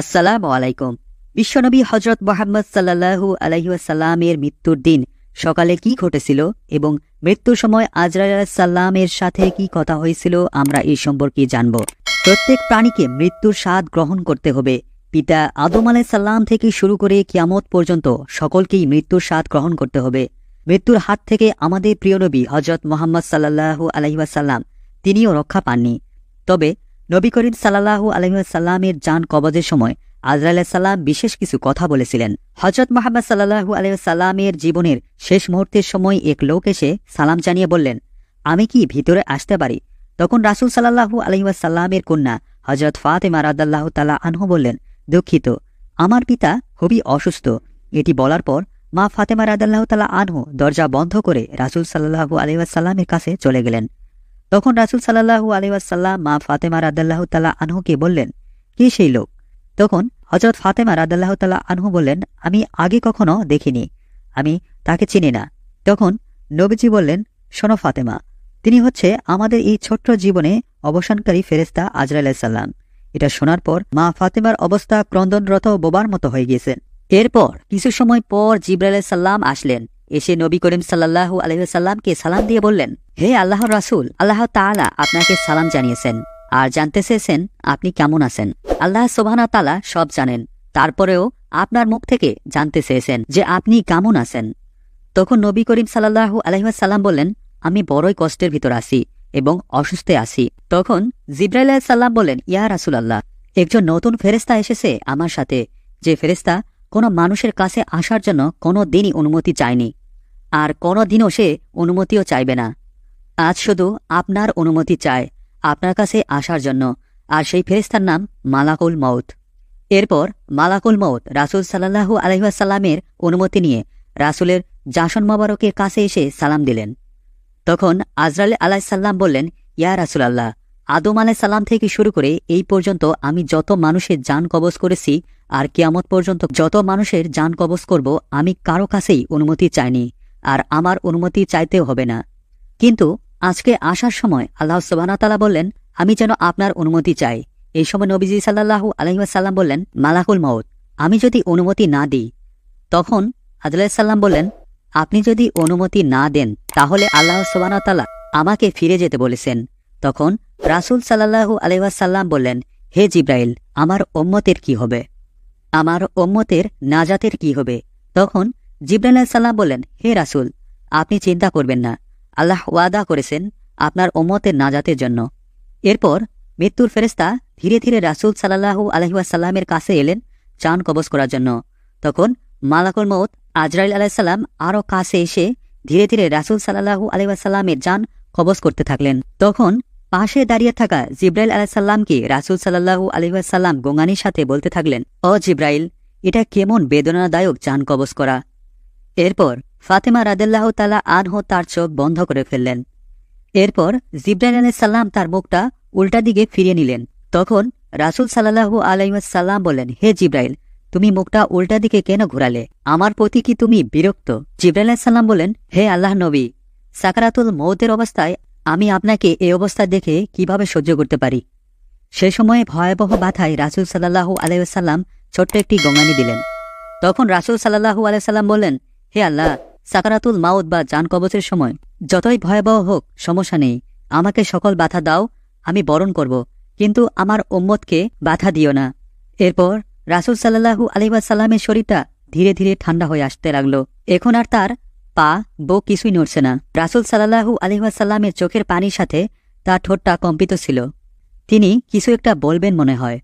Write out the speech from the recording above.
আসসালামু আলাইকুম। বিশ্বনবী হজরত মোহাম্মদ সাল্লাহু আলহিউসাল্লামের মৃত্যুর দিন সকালে কি ঘটেছিল এবং মৃত্যুর সময় আজরাইল সাল্লামের সাথে কি কথা হয়েছিল আমরা এই সম্পর্কে জানব। প্রত্যেক প্রাণীকে মৃত্যুর স্বাদ গ্রহণ করতে হবে। পিতা আদম আলাই সাল্লাম থেকে শুরু করে কিয়ামত পর্যন্ত সকলকেই মৃত্যুর স্বাদ গ্রহণ করতে হবে। মৃত্যুর হাত থেকে আমাদের প্রিয় নবী হজরত মোহাম্মদ সাল্লাহু আলহিউসাল্লাম তিনিও রক্ষা পাননি। তবে নবী করিম সাল্লাহু আলহিসাল্লামের যান কবজের সময় আজরাইল সাল্লাম বিশেষ কিছু কথা বলেছিলেন। হজরত মোহাম্মদ সাল্লাহু আলহিসাল্লামের জীবনের শেষ মুহূর্তের সময় এক লোক এসে সালাম জানিয়ে বললেন, আমি কি ভিতরে আসতে পারি? তখন রাসুল সাল্লাহু আলহিসাল্লামের কন্যা হজরত ফাতেমা রাদাল্লাহ তালা আনহু বললেন, দুঃখিত, আমার পিতা খুবই অসুস্থ। এটি বলার পর মা ফাতেমা রাদাল্লাহ তালা আনহু দরজা বন্ধ করে রাসুল সাল্লাহু আলহিসাল্লামের কাছে চলে গেলেন। তখন রাসুল সাল্লাহু আলিউসাল্লাম মা ফাতেমা রাদাল্লাহ তালা আনহুকে বললেন, কে সেই লোক? তখন হজরত ফাতেমা রাদাল্লাহ তালা আনহু বললেন, আমি আগে কখনো দেখিনি, আমি তাকে চিনি না। তখন নবীজি বললেন, শোনো ফাতেমা, তিনি হচ্ছে আমাদের এই ছোট্ট জীবনে অবসানকারী ফেরেস্তা আজরাইল সাল্লাম এটা শোনার পর মা ফাতেমার অবস্থা ক্রন্দনরত বোবার মতো হয়ে গিয়েছেন এরপর কিছু সময় পর জিব্রাইল সাল্লাম আসলেন। এসে নবী করিম সাল্লাহু আলহিসাল্লামকে সালাম দিয়ে বললেন, হে আল্লাহ রাসুল, আল্লাহ তাআলা আপনাকে সালাম জানিয়েছেন আর জানতে চেয়েছেন আপনি কেমন আছেন। আল্লাহ সোবানা তালা সব জানেন। তারপরেও আপনার মুখ থেকে জানতে চেয়েছেন যে আপনি কেমন আছেন। তখন নবী করিম সাল্লাহু আলহিসাল্লাম বললেন, আমি বড়ই কষ্টের ভিতর আছি এবং অসুস্থে আছি। তখন জিব্রাইল সাল্লাম বলেন ইয়া রাসুল আল্লাহ একজন নতুন ফেরেস্তা এসেছে আমার সাথে। যে ফেরেস্তা কোনো মানুষের কাছে আসার জন্য কোনো দিনই অনুমতি চায়নি। আর কোনো দিনও সে অনুমতিও চাইবে না। আজ শুধু আপনার অনুমতি চায়, আপনার কাছে আসার জন্য। আর সেই ফেরেস্তার নাম মালাকুল মৌত এরপর মালাকুল মৌত রাসুল সাল্লাহু আলহিহাসাল্লামের অনুমতি নিয়ে রাসুলের জাসন মোবারকের কাছে এসে সালাম দিলেন। তখন আজরাল আলাহিসাল্লাম বললেন, ইয়া রাসুল আদম আলাইসাল্লাম থেকে শুরু করে এই পর্যন্ত আমি যত মানুষের যান কবজ করেছি আর কিয়ামত পর্যন্ত যত মানুষের যান কবজ করব, আমি কারও কাছেই অনুমতি চাইনি আর আমার অনুমতি চাইতেও হবে না। কিন্তু আজকে আসার সময় আল্লাহ সুবাহতালা বললেন, আমি যেন আপনার অনুমতি চাই। এই সময় নবীজি সাল্লাহু আলহিমাসাল্লাম বললেন, মালাকুল মাউত, আমি যদি অনুমতি না দিই, তখন আদুল্লাহাল্লাম বললেন, আপনি যদি অনুমতি না দেন, তাহলে আল্লাহ সুবাহতালা আমাকে ফিরে যেতে বলেছেন। তখন রাসুল সাল্লাহু আলহাসাল্লাম বললেন, হে জিব্রাইল, আমার ওম্মতের কি হবে? আমার ওম্মতের নাজাতের কি হবে? তখন জিব্রাইল সাল্লাম বললেন, হে রাসুল, আপনি চিন্তা করবেন না। আল্লাহ ওয়াদা করেছেন আপনার ওম্মতের নাজাতের জন্য। এরপর মৃত্যুর ফেরেস্তা ধীরে ধীরে রাসুল সাল্লাহু আলহিউসাল্লামের কাছে এলেন চান কবজ করার জন্য। তখন মালাকুল মৌত আজরাইল আলাইসাল্লাম আরও কাছে এসে ধীরে ধীরে রাসুল সাল্লাহু আলহিউসাল্লামের যান কবজ করতে থাকলেন। তখন পাশে দাঁড়িয়ে থাকা জিব্রাইল আলাহিসাল্লামকে রাসুল সাল্লাহু আলহিউসাল্লাম গোঙানির সাথে বলতে থাকলেন অ জিব্রাইল, এটা কেমন বেদনাদায়ক যান কবজ করা? এরপর ফাতেমা রাদেল্লাহ তালা আনহো তার চোখ বন্ধ করে ফেললেন। এরপর জিব্রাইল আলাইসাল্লাম তার মুখটা উল্টা দিকে ফিরিয়ে নিলেন। তখন রাসুল সাল্লাহু আলাইসাল্লাম বলেন হে জিব্রাইল, তুমি মুখটা উল্টা দিকে কেন ঘুরালে? আমার প্রতি কি তুমি বিরক্ত? জিব্রাইল সাল্লাম বলেন হে আল্লাহ নবী, সাকারাতুল মৌতের অবস্থায় আমি আপনাকে এই অবস্থা দেখে কীভাবে সহ্য করতে পারি? সে সময়ে ভয়াবহ বাধায় রাসুল সাল্লাহু আলাইসাল্লাম ছোট্ট একটি গঙ্গানি দিলেন। তখন রাসুল সাল্লাহু আলাইসাল্লাম বললেন, হে আল্লাহ, সাকারাতুল মাউদ বা যান কবচের সময় যতই ভয়াবহ হোক, সমস্যা নেই। আমাকে সকল বাধা দাও, আমি বরণ করব। কিন্তু আমার ওম্মতকে বাধা দিও না। এরপর রাসুল সাল্লাহু আলিবাসাল্লামের শরীরটা ধীরে ধীরে ঠান্ডা হয়ে আসতে লাগল। এখন আর তার পা, বো কিছুই নড়ছে না। রাসুল সাল্লাহু আলিহাসাল্লামের চোখের পানির সাথে তার ঠোঁটটা কম্পিত ছিল। তিনি কিছু একটা বলবেন মনে হয়।